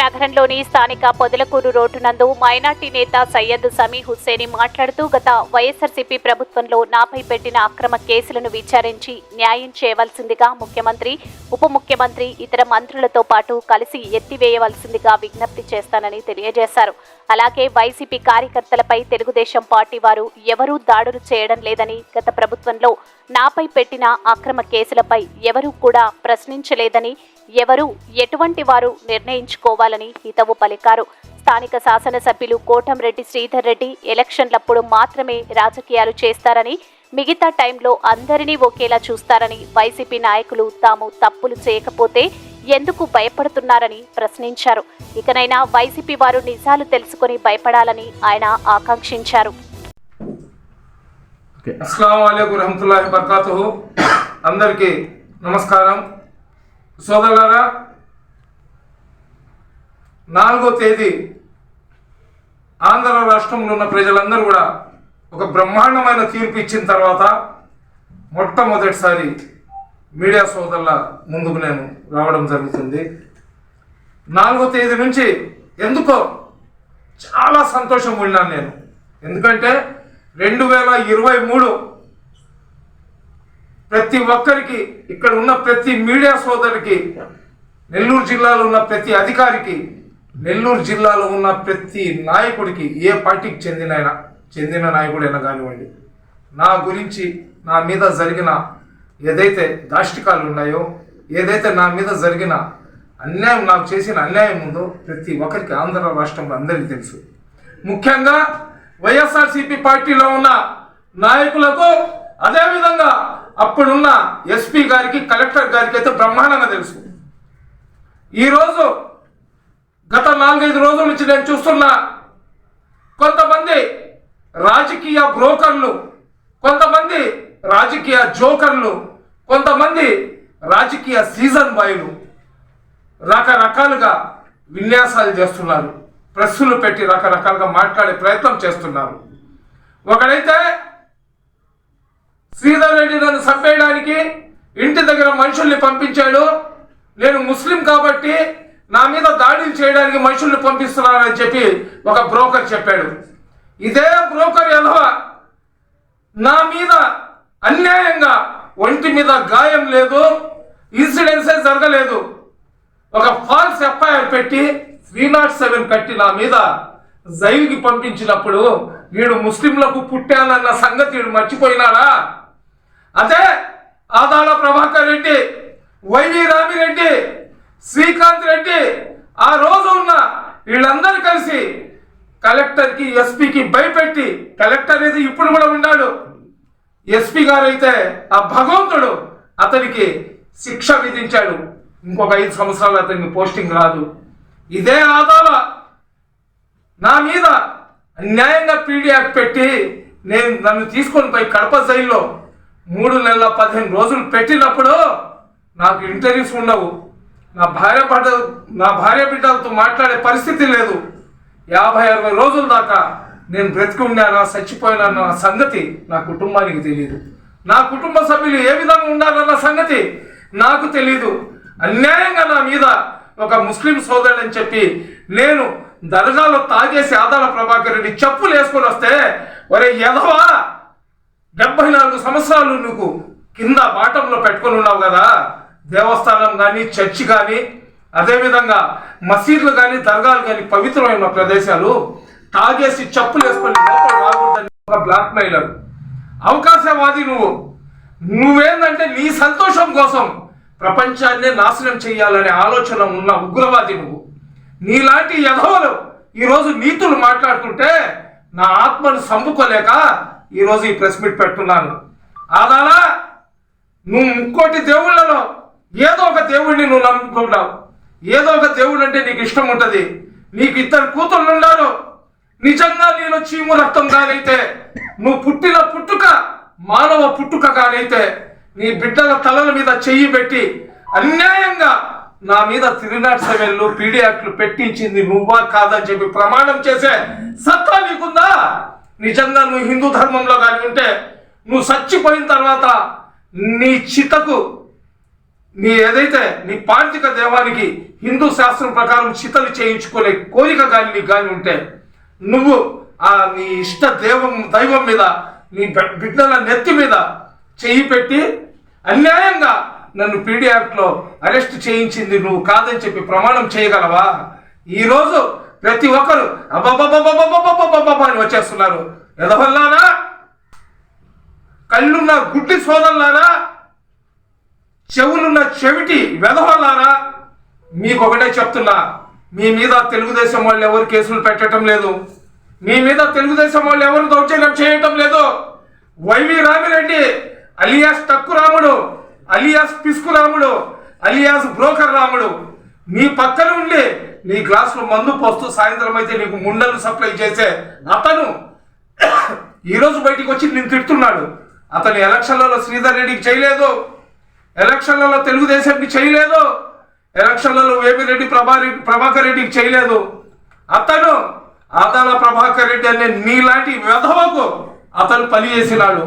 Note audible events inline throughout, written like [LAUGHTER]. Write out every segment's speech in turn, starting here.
నగరంలోని స్థానిక పొదలకూరు రోడ్డు నందు మైనార్టీ నేత సయ్యద్ సమీ హుస్సేని మాట్లాడుతూ గత వైఎస్ఆర్సీపీ ప్రభుత్వంలో నాపై పెట్టిన అక్రమ కేసులను విచారించి న్యాయం చేయవలసిందిగా ముఖ్యమంత్రి ఉప ముఖ్యమంత్రి ఇతర మంత్రులతో పాటు కలిసి ఎత్తివేయవలసిందిగా విజ్ఞప్తి చేస్తానని తెలియజేశారు. అలాగే వైసీపీ కార్యకర్తలపై తెలుగుదేశం పార్టీ వారు ఎవరూ దాడులు చేయడం లేదని గత ప్రభుత్వంలో నాపై పెట్టిన అక్రమ కేసులపై ఎవరూ కూడా ప్రశ్నించలేదని ఎవరు ఎటువంటి వారు నిర్ణయించుకోవాలని హితవు పలికారు. స్థానిక శాసనసభ్యులు కోటంరెడ్డి శ్రీధర్ రెడ్డి ఎలక్షన్లప్పుడు మాత్రమే రాజకీయాలు చేస్తారని మిగతా టైంలో అందరినీ ఒకేలా చూస్తారని వైసీపీ నాయకులు తాము తప్పులు చేయకపోతే ఎందుకు భయపడుతున్నారని ప్రశ్నించారు. ఇకనైనా వైసీపీ వారు నిజాలు తెలుసుకొని భయపడాలని ఆయన ఆకాంక్షించారు. అందరికీ నమస్కారం. సోదరులారా నాలుగో తేదీ ఆంధ్ర రాష్ట్రంలో ఉన్న ప్రజలందరూ కూడా ఒక బ్రహ్మాండమైన తీర్పు ఇచ్చిన తర్వాత మొట్టమొదటిసారి మీడియా సోదరుల ముందుకు నేను రావడం జరుగుతుంది. నాలుగో తేదీ నుంచి ఎందుకో చాలా సంతోషం ఉన్నాను నేను. ఎందుకంటే రెండు వేల ఇరవై మూడు ప్రతి ఒక్కరికి ఇక్కడ ఉన్న ప్రతి మీడియా సోదరికి నెల్లూరు జిల్లాలో ఉన్న ప్రతి అధికారికి నెల్లూరు జిల్లాలో ఉన్న ప్రతి నాయకుడికి ఏ పార్టీకి చెందిన చెందిన నాయకుడైనా కానివ్వండి నా గురించి నా మీద జరిగిన ఏదైతే దాష్టికాలు ఉన్నాయో ఏదైతే నా మీద జరిగిన అన్యాయం నాకు చేసిన అన్యాయం ఉందో ప్రతి ఒక్కరికి ఆంధ్ర రాష్ట్రంలో అందరికీ తెలుసు. ముఖ్యంగా వైఎస్ఆర్సీపీ పార్టీలో ఉన్న నాయకులకు అదేవిధంగా అప్పుడున్న ఎస్పీ గారికి కలెక్టర్ గారికి అయితే బ్రహ్మాండంగా తెలుసు. ఈరోజు గత నాలుగైదు రోజుల నుంచి నేను చూస్తున్నా కొంతమంది రాజకీయ బ్రోకర్లు కొంతమంది రాజకీయ జోకర్లు కొంతమంది రాజకీయ సీజన్ బాయ్లు రకరకాలుగా విన్యాసాలు చేస్తున్నారు. ప్రెస్సులు పెట్టి రకరకాలుగా మాట్లాడే ప్రయత్నం చేస్తున్నారు. ఒకడైతే శ్రీధర్ రెడ్డి నన్ను చంపేయడానికి ఇంటి దగ్గర మనుషుల్ని పంపించాడు. నేను ముస్లిం కాబట్టి నా మీద దాడులు చేయడానికి మనుషుల్ని పంపిస్తున్నానని చెప్పి ఒక బ్రోకర్ చెప్పాడు. ఇదే బ్రోకర్ ఎలవ నా మీద అన్యాయంగా ఒంటి మీద గాయం లేదు ఇన్సిడెన్సే జరగలేదు. ఒక ఫాల్స్ ఎఫ్ఐఆర్ పెట్టి త్రీ నాట్ సెవెన్ కట్టి నా మీద జైలుకి పంపించినప్పుడు వీడు ముస్లింలకు పుట్టానన్న సంగతి వీడు మర్చిపోయినాడా? అదే ఆదాల ప్రభాకర్ రెడ్డి వైవి రామిరెడ్డి శ్రీకాంత్ రెడ్డి ఆ రోజు ఉన్న వీళ్ళందరూ కలిసి కలెక్టర్కి ఎస్పీకి భయపెట్టి కలెక్టర్ అయితే ఇప్పుడు కూడా ఉన్నాడు ఎస్పీ గారు అయితే ఆ భగవంతుడు అతనికి శిక్ష విధించాడు. ఇంకొక ఐదు సంవత్సరాలు అతనికి పోస్టింగ్ రాదు. ఇదే ఆదాల నా మీద అన్యాయంగా పీడియాక్ పెట్టి నేను నన్ను తీసుకొని పోయి కడప జైల్లో మూడు నెలల పదిహేను రోజులు పెట్టినప్పుడు నాకు ఇంటర్వ్యూస్ ఉండవు. నా భార్య బిడ్డ నా భార్య బిడ్డలతో మాట్లాడే పరిస్థితి లేదు. యాభై అరవై రోజుల దాకా నేను బ్రతికి ఉన్నానా చచ్చిపోయినానా సంగతి నా కుటుంబానికి తెలియదు నా కుటుంబ సభ్యులు ఏ విధంగా ఉండాలన్న సంగతి నాకు తెలియదు అన్యాయంగా నా మీద ఒక ముస్లిం సోదరుడు అని చెప్పి నేను దర్గాలో తాగేసి ఆదాల ప్రభాకర్ రెడ్డి చెప్పులు వేసుకొని వస్తే ఒరే ఎదవా డెబ్బై నాలుగు సంవత్సరాలు నువ్వు కింద బాటంలో పెట్టుకొని ఉన్నావు కదా. దేవస్థానం కానీ చర్చి కానీ అదేవిధంగా మసీదులు కానీ దర్గాలు కానీ పవిత్రమైన ప్రదేశాలు తాగేసి చెప్పులు వేసుకొని లోపల రాకూడదని ఒక బ్లాక్ మెయిలర్ అవకాశవాది నువ్వు. నువ్వేందంటే నీ సంతోషం కోసం ప్రపంచాన్నే నాశనం చేయాలనే ఆలోచన ఉన్న ఉగ్రవాది నువ్వు. నీలాంటి యధవలు ఈరోజు నీతులు మాట్లాడుతుంటే నా ఆత్మను సంపుకోలేక ఈరోజు ఈ ప్రెస్ మీట్ పెట్టున్నాను ఆదాలా నువ్వు ఇంకోటి దేవుళ్ళలో ఏదో ఒక దేవుడిని నువ్వు నమ్ముకుంటావు ఏదో ఒక దేవుడు అంటే నీకు ఇష్టం ఉంటుంది. నీకు ఇద్దరు కూతుళ్ళు ఉన్నారు. నిజంగా నీలో చీము రక్తం కానైతే నువ్వు పుట్టిన పుట్టుక మానవ పుట్టుక కానైతే నీ బిడ్డల తలల మీద చెయ్యి పెట్టి అన్యాయంగా నా మీద త్రీ నాట్ సెవెన్లు పీడియాక్లు పెట్టించింది నువ్వా కాదని చెప్పి ప్రమాణం చేసే సత్తా నీకుందా? నిజంగా నువ్వు హిందూ ధర్మంలో కానీ ఉంటే నువ్వు చచ్చిపోయిన తర్వాత నీ చితకు నీ ఏదైతే నీ పార్థిక దేవానికి హిందూ శాస్త్రం ప్రకారం చితలు చేయించుకునే కోరిక కానీ నీకు కానీ ఉంటే నువ్వు ఆ నీ ఇష్ట దేవం దైవం మీద నీ బిడ్డల నెత్తి మీద చెయ్యి పెట్టి అన్యాయంగా నన్ను పీడియాక్ట్ అరెస్ట్ చేయించింది నువ్వు కాదని చెప్పి ప్రమాణం చేయగలవా? ఈరోజు ప్రతి ఒక్కరు అని వచ్చేస్తున్నారు. ఎదవల్లారా కళ్ళున్న గుడ్డి సోదరులారా? చెవులున్న చెవిటి వెదవల్లారా? మీకు ఒకటే చెప్తున్నా మీ మీద తెలుగుదేశం వాళ్ళు ఎవరు కేసులు పెట్టడం లేదు. మీ మీద తెలుగుదేశం వాళ్ళు ఎవరు దౌర్జన్యం చేయటం లేదు. వైవి రామిరెడ్డి అలియాస్ తక్కు రాముడు అలియాస్ పిస్కు రాముడు అలియాస్ బ్రోకర్ రాముడు మీ పక్కన ఉండి నీ గ్లాసులో మందు పోస్తూ సాయంత్రం అయితే నీకు ముండలు సప్లై చేసే అతను ఈ రోజు బయటికి వచ్చి నేను తిడుతున్నాడు. అతను ఎలక్షన్లలో శ్రీధర్ రెడ్డికి చేయలేదు. ఎలక్షన్లలో తెలుగుదేశానికి చేయలేదు. ఎలక్షన్లలో వేమిరెడ్డి ప్రభారి ప్రభాకర్ రెడ్డికి చేయలేదు. అతను ఆదాల ప్రభాకర్ రెడ్డి అనే నీలాంటి వెధవకు అతను పని చేసినాడు.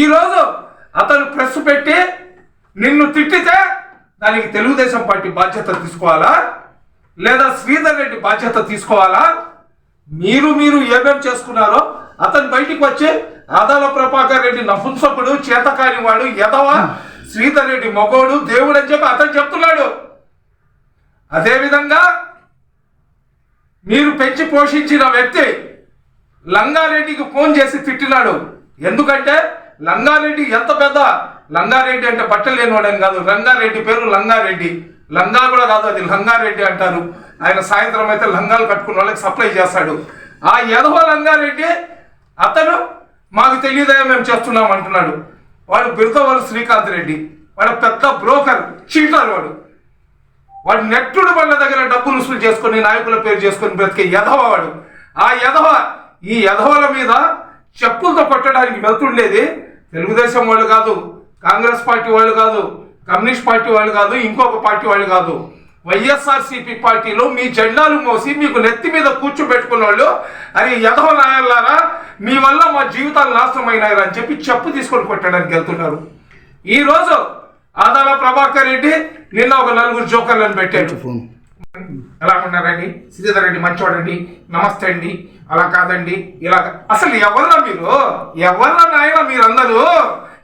ఈరోజు అతను ప్రెస్ పెట్టి నిన్ను తిట్టితే దానికి తెలుగుదేశం పార్టీ బాధ్యత తీసుకోవాలా? లేదా శ్రీధర్ రెడ్డి బాధ్యత తీసుకోవాలా? మీరు మీరు ఏమేం చేసుకున్నారో అతను బయటికి వచ్చి ఆదాల ప్రభాకర్ రెడ్డి నపుంసకుడు చేతకాని వాడు ఎదవ శ్రీధర్ రెడ్డి మగోడు దేవుడు అని చెప్పి అతను చెప్తున్నాడు. అదేవిధంగా మీరు పెంచి పోషించిన వ్యక్తి లంగారెడ్డికి ఫోన్ చేసి తిట్టినాడు. ఎందుకంటే లంగారెడ్డి ఎంత పెద్ద లంగారెడ్డి అంటే బట్టలు లేనివాడని కాదు. రంగారెడ్డి పేరు లంగారెడ్డి. లంగా కూడా కాదు అది. లంగారెడ్డి అంటారు. ఆయన సాయంత్రం అయితే లంగాలు కట్టుకున్న వాళ్ళకి సప్లై చేస్తాడు. ఆ యదవ లంగారెడ్డి అతను మాకు తెలియదా మేము చేస్తున్నాం అంటున్నాడు. వాడు బిరుదవాళ్ళు శ్రీకాంత్ రెడ్డి. వాడు పెద్ద బ్రోకర్ చీటర్ వాడు. వాడు నెట్టుడు బండ్ల దగ్గర డబ్బులు వసూలు చేసుకొని నాయకుల పేరు చేసుకొని బ్రతికే యధవ వాడు. ఆ యధవ ఈ యధవల మీద చెప్పులతో కొట్టడానికి వెళ్తుండేది తెలుగుదేశం వాళ్ళు కాదు. కాంగ్రెస్ పార్టీ వాళ్ళు కాదు కమ్యూనిస్ట్ పార్టీ వాళ్ళు కాదు ఇంకొక పార్టీ వాళ్ళు కాదు. వైఎస్ఆర్సీపీ పార్టీలో మీ జెండాలు మోసి మీకు నెత్తి మీద కూర్చోబెట్టుకున్న వాళ్ళు అది యధవ నాయల్లారా మీ వల్ల మా జీవితాలు నాశనమైనాయని అని చెప్పి చెప్పు తీసుకొని కొట్టడానికి వెళ్తున్నారు. ఈ రోజు ఆదాల ప్రభాకర్ రెడ్డి నిన్న ఒక నలుగురు జోకర్లను పెట్టాడు. ఎలా ఉన్నారండి శ్రీధర్ రెడ్డి మంచివాడండి నమస్తే అండి అలా కాదండి ఇలా అసలు ఎవర్రా మీరు? ఎవర్రా నాయన మీరందరూ?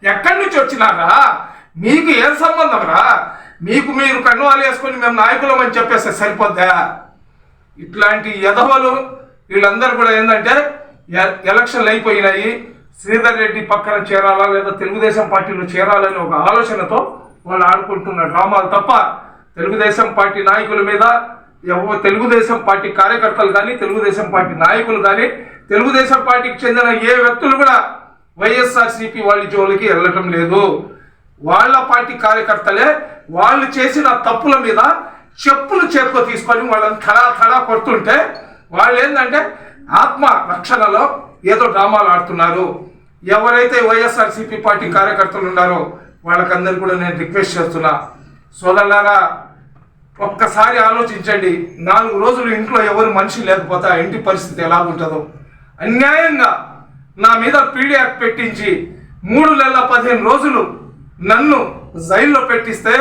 ఎక్కడి నుంచి వచ్చినారా? మీకు ఏం సంబంధం రా? మీకు మీరు కన్నువాలు వేసుకొని మేము నాయకులం అని చెప్పేస్తే సరిపోద్దా? ఇట్లాంటి యదవలు వీళ్ళందరూ కూడా ఏంటంటే ఎ- ఎలక్షన్లు అయిపోయినాయి. శ్రీధర్ రెడ్డి పక్కన చేరాలా లేదా తెలుగుదేశం పార్టీలో చేరాలని ఒక ఆలోచనతో వాళ్ళు ఆడుకుంటున్న డ్రామాలు తప్ప తెలుగుదేశం పార్టీ నాయకుల మీద ఎవ తెలుగుదేశం పార్టీ కార్యకర్తలు కానీ తెలుగుదేశం పార్టీ నాయకులు కానీ తెలుగుదేశం పార్టీకి చెందిన ఏ వ్యక్తులు కూడా వైఎస్ఆర్సీపీ వాళ్ళ జోలికి వెళ్ళటం లేదు. వాళ్ళ పార్టీ కార్యకర్తలే వాళ్ళు చేసిన తప్పుల మీద చెప్పులు చేతితో తీసుకొని వాళ్ళని తడా తడా కొడుతుంటే వాళ్ళు ఏంటంటే ఆత్మ రక్షణలో ఏదో డ్రామాలు ఆడుతున్నారు. ఎవరైతే వైఎస్ఆర్సీపీ పార్టీ కార్యకర్తలు ఉన్నారో వాళ్ళకందరూ కూడా నేను రిక్వెస్ట్ చేస్తున్నా. సోదరులారా ఒక్కసారి ఆలోచించండి. నాలుగు రోజులు ఇంట్లో ఎవరు మనిషి లేకపోతే ఆ ఇంటి పరిస్థితి ఎలా ఉంటుందో. అన్యాయంగా నా మీద పీడియాక్ పెట్టించి మూడు నెలల పదిహేను రోజులు నన్ను జైల్లో పెట్టిస్తే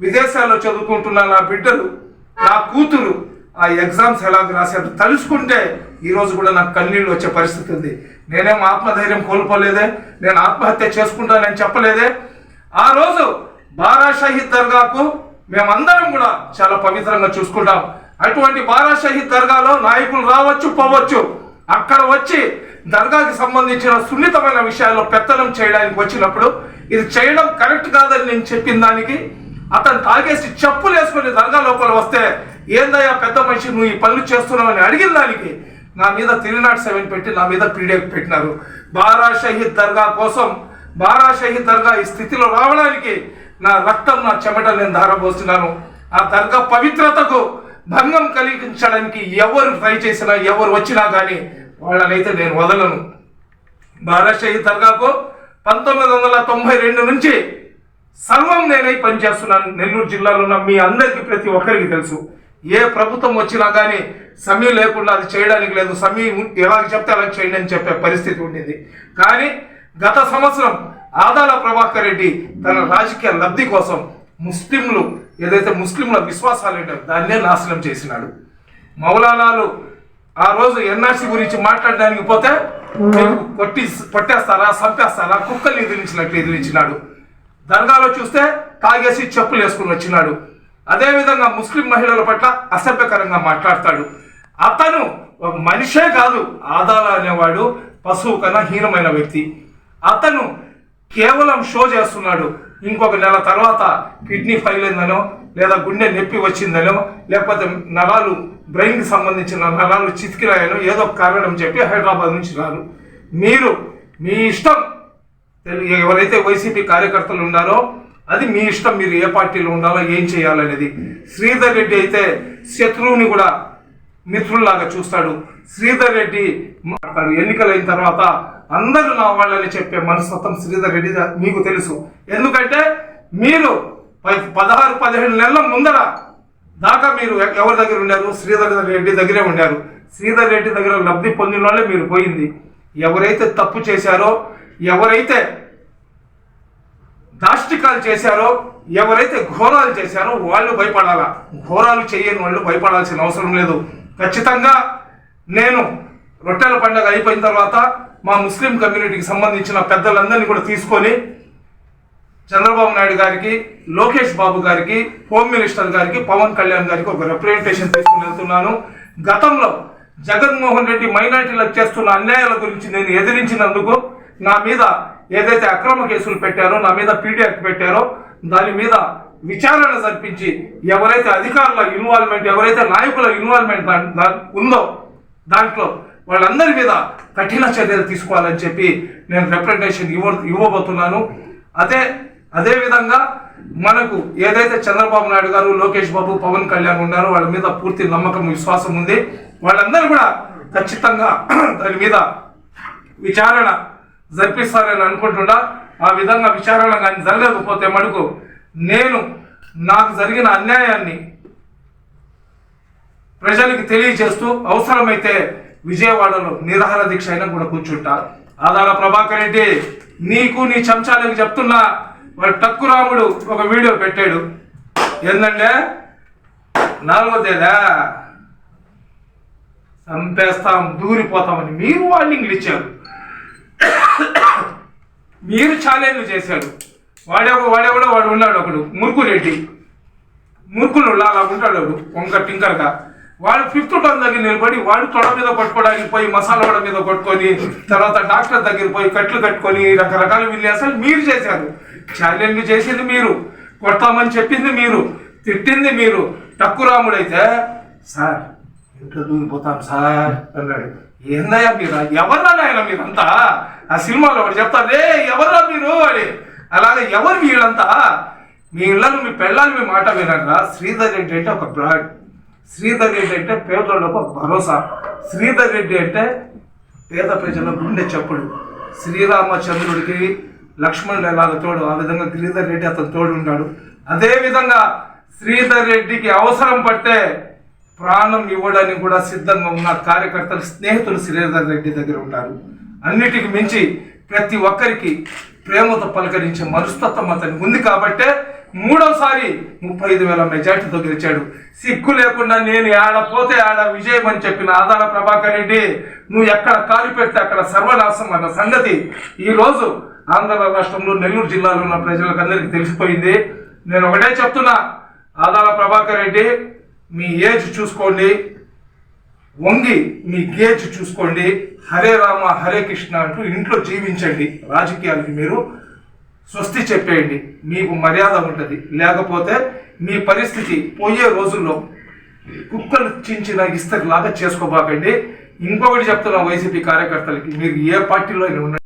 విదేశాల్లో చదువుకుంటున్న నా బిడ్డలు నా కూతురు ఆ ఎగ్జామ్స్ ఎలా రాశారు తలుచుకుంటే ఈరోజు కూడా నాకు కన్నీళ్ళు వచ్చే పరిస్థితి ఉంది. నేనేం ఆత్మధైర్యం కోల్పోలేదే నేను ఆత్మహత్య చేసుకుంటానని చెప్పలేదే. ఆ రోజు బారాషాహీద్ దర్గాకు మేమందరం కూడా చాలా పవిత్రంగా చూసుకుంటాం. అటువంటి బారా షహీద్ దర్గాలో నాయకులు రావచ్చు పోవచ్చు. అక్కడ వచ్చి దర్గాకి సంబంధించిన సున్నితమైన విషయాల్లో పెత్తనం చేయడానికి వచ్చినప్పుడు ఇది చేయడం కరెక్ట్ కాదని నేను చెప్పిన దానికి అతను తాగేసి చెప్పులు వేసుకొని దర్గా లోపల వస్తే ఏందయ్యా పెద్ద మనిషి నువ్వు ఈ పనులు చేస్తున్నావని అడిగిన దానికి నా మీద త్రీ నాట్ సెవెన్ పెట్టి నా మీద పీడిఎఫ్ పెట్టినారు. బారా షహీద్ దర్గా కోసం బారా షహీద్ దర్గా ఈ స్థితిలో రావడానికి నా రక్తం నా చెమట నేను ధారపోస్తున్నాను ఆ దర్గా పవిత్రతకు భంగం కలిగించడానికి ఎవరు ట్రై చేసినా ఎవరు వచ్చినా కానీ వాళ్ళనైతే నేను వదలను. బారా షహీద్ దర్గాకు పంతొమ్మిది వందల తొంభై రెండు నుంచి సర్వం నేనై పనిచేస్తున్నాను. నెల్లూరు జిల్లాలో ఉన్న మీ అందరికీ ప్రతి ఒక్కరికి తెలుసు. ఏ ప్రభుత్వం వచ్చినా కానీ సమీ లేకుండా అది చేయడానికి లేదు. సమీ ఎలా చెప్తే అలా చేయండి అని చెప్పే పరిస్థితి ఉండింది. కానీ గత సంవత్సరం ఆదాల ప్రభాకర్ రెడ్డి తన రాజకీయ లబ్ధి కోసం ముస్లింలు ఏదైతే ముస్లింల విశ్వాసాలు ఏంటో దాన్నే నాశనం చేసినాడు. మౌలానాలు ఆ రోజు ఎన్ఆర్సీ గురించి మాట్లాడడానికి పోతే కొట్టి కొట్టేస్తారా చంపేస్తారా? కుక్కలు ఎదిరించినట్టు ఎదిరించినాడు. దర్గాలో చూస్తే తాగేసి చెప్పులు వేసుకుని వచ్చినాడు. అదేవిధంగా ముస్లిం మహిళల పట్ల అసభ్యకరంగా మాట్లాడతాడు. అతను ఒక మనిషే కాదు ఆదాల అనేవాడు పశువు కన్నా హీనమైన వ్యక్తి. అతను కేవలం షో చేస్తున్నాడు. ఇంకొక నెల తర్వాత కిడ్నీ ఫైల్ అయిందనో లేదా గుండె నొప్పి వచ్చిందనో లేకపోతే నరాలు బ్రెయిన్కి సంబంధించిన నరాలు చితికిరాయనో ఏదో కారణం చెప్పి హైదరాబాద్ నుంచి రారు. మీరు మీ ఇష్టం తెలు- ఎవరైతే వైసీపీ కార్యకర్తలు ఉన్నారో అది మీ ఇష్టం మీరు ఏ పార్టీలో ఉండాలో ఏం చేయాలనేది. శ్రీధర్ రెడ్డి అయితే శత్రువుని కూడా మిత్రుల్లాగా చూస్తాడు. శ్రీధర్ రెడ్డి మాట్లాడు. ఎన్నికలైన తర్వాత అందరూ నా వాళ్ళని చెప్పే మనస్తత్వం శ్రీధర్ రెడ్డి మీకు తెలుసు. ఎందుకంటే మీరు పదహారు పదిహేడు నెలల ముందర దాకా మీరు ఎవరి దగ్గర ఉండారు? శ్రీధర్ రెడ్డి దగ్గరే ఉండారు. శ్రీధర్ రెడ్డి దగ్గర లబ్ధి పొందిన వాళ్ళే మీరు పోయింది. ఎవరైతే తప్పు చేశారో ఎవరైతే దాష్టికాలు చేశారో ఎవరైతే ఘోరాలు చేశారో వాళ్ళు భయపడాలా? ఘోరాలు చేయని వాళ్ళు భయపడాల్సిన అవసరం లేదు. ఖచ్చితంగా నేను రొట్టెల పండుగ అయిపోయిన తర్వాత మా ముస్లిం కమ్యూనిటీకి సంబంధించిన పెద్దలందరినీ కూడా తీసుకొని చంద్రబాబు నాయుడు గారికి లోకేష్ బాబు గారికి హోమ్ మినిస్టర్ గారికి పవన్ కళ్యాణ్ గారికి ఒక రిప్రజెంటేషన్ తీసుకుని వెళ్తున్నాను. గతంలో జగన్మోహన్ రెడ్డి మైనార్టీలకు చేస్తున్న అన్యాయాల గురించి నేను ఎదిరించినందుకు నా మీద ఏదైతే అక్రమ కేసులు పెట్టారో నా మీద పీడీ పెట్టారో దాని మీద విచారణ జరిపించి ఎవరైతే అధికారుల ఇన్వాల్వ్మెంట్ ఎవరైతే నాయకుల ఇన్వాల్వ్మెంట్ ఉందో దాంట్లో వాళ్ళందరి మీద కఠిన చర్యలు తీసుకోవాలని చెప్పి నేను రిప్రజెంటేషన్ ఇవ్వ ఇవ్వబోతున్నాను. అదే అదేవిధంగా మనకు ఏదైతే చంద్రబాబు నాయుడు గారు లోకేష్ బాబు పవన్ కళ్యాణ్ ఉన్నారో వాళ్ళ మీద పూర్తి నమ్మకం విశ్వాసం ఉంది. వాళ్ళందరూ కూడా ఖచ్చితంగా [CLEARS THROAT] దాని మీద విచారణ జరిపిస్తారని అనుకుంటున్నా. ఆ విధంగా విచారణ కానీ జరగకపోతే మటుకు నేను నాకు జరిగిన అన్యాయాన్ని ప్రజలకు తెలియజేస్తూ అవసరమైతే విజయవాడలో నిరాహార దీక్ష అయినా కూడా కూర్చుంటా. ఆదాల ప్రభాకర్ రెడ్డి నీకు నీ చెంచాలకు చెప్తున్నా. వాడు టక్కురాముడు ఒక వీడియో పెట్టాడు. ఏందంటే నాలుగో తేదా చంపేస్తాం దూరిపోతామని మీరు వార్నింగ్లు ఇచ్చారు. మీరు ఛాలెంజ్ చేశాడు వాడే వాడే కూడా వాడు ఉన్నాడు ఒకడు మురుకురెడ్డి మురుకులు అలా ఉంటాడు వాడు వంక టింకర్గా. వాడు ఫిఫ్త్ టర్న్ దగ్గర నిలబడి వాడు తొడ మీద కొట్టుకోవడానికి పోయి మసాలా వడ మీద కొట్టుకొని తర్వాత డాక్టర్ దగ్గర పోయి కట్లు కట్టుకొని రకరకాల విన్యాసాలు మీరు చేశారు. ఛాలెంజ్ చేసింది మీరు కొడతామని చెప్పింది మీరు తిట్టింది మీరు టక్కురాముడైతే సార్ ఇంట్లో దూరిపోతాం సార్ అన్నాడు. ఏందయ్యా మీరు? ఎవర్రా నాయన మీరంతా? ఆ సినిమాలో ఒకటి చెప్తారు రే ఎవర్రా మీరు? అని. అలాగే ఎవరు వీళ్ళంతా? మీ ఇళ్ళను మీ పెళ్ళాలు మీ మాట వినరా? శ్రీధర్ రెడ్డి అంటే ఒక బ్రాడ్. శ్రీధర్ రెడ్డి అంటే పేదలకు ఒక భరోసా. శ్రీధర్ రెడ్డి అంటే పేద ప్రజల గుండె చప్పుడు. శ్రీరామచంద్రుడికి లక్ష్మణుడు ఎలాగ తోడు? ఆ విధంగా గిరిధర్ రెడ్డి అతను తోడు ఉన్నాడు అదేవిధంగా శ్రీధర్ రెడ్డికి అవసరం పడితే ప్రాణం ఇవ్వడానికి కూడా సిద్ధంగా ఉన్న కార్యకర్తలు స్నేహితులు శ్రీధర్ రెడ్డి దగ్గర ఉంటారు. అన్నిటికి మించి ప్రతి ఒక్కరికి ప్రేమతో పలకరించే మనస్తత్వం అతనికి ఉంది కాబట్టే మూడోసారి ముప్పై ఐదు వేల మెజార్టీతో గెలిచాడు. సిగ్గు లేకుండా నేను ఆడ పోతే ఆడ విజయం అని చెప్పిన ఆదాల ప్రభాకర్ రెడ్డి నువ్వు ఎక్కడ కాలు పెడితే అక్కడ సర్వనాశం అన్న సంగతి ఈరోజు ఆంధ్ర రాష్ట్రంలో నెల్లూరు జిల్లాలో ఉన్న ప్రజలకు అందరికీ తెలిసిపోయింది. నేను ఒకటే చెప్తున్నా ఆదాల ప్రభాకర్ రెడ్డి మీ ఏజ్ చూసుకోండి. వంగి మీ గేజ్ చూసుకోండి. హరే రామ హరే కృష్ణ అంటూ ఇంట్లో జీవించండి రాజకీయాలకి మీరు. స్వస్తి చెప్పేయండి మీకు మర్యాద ఉంటుంది. లేకపోతే మీ పరిస్థితి పోయే రోజుల్లో కుక్కలు చించిన ఇస్తరి లాగా చేసుకోబాకండి. ఇంకొకటి చెప్తున్నా వైసీపీ కార్యకర్తలకి మీరు ఏ పార్టీలో అయినా ఉండండి.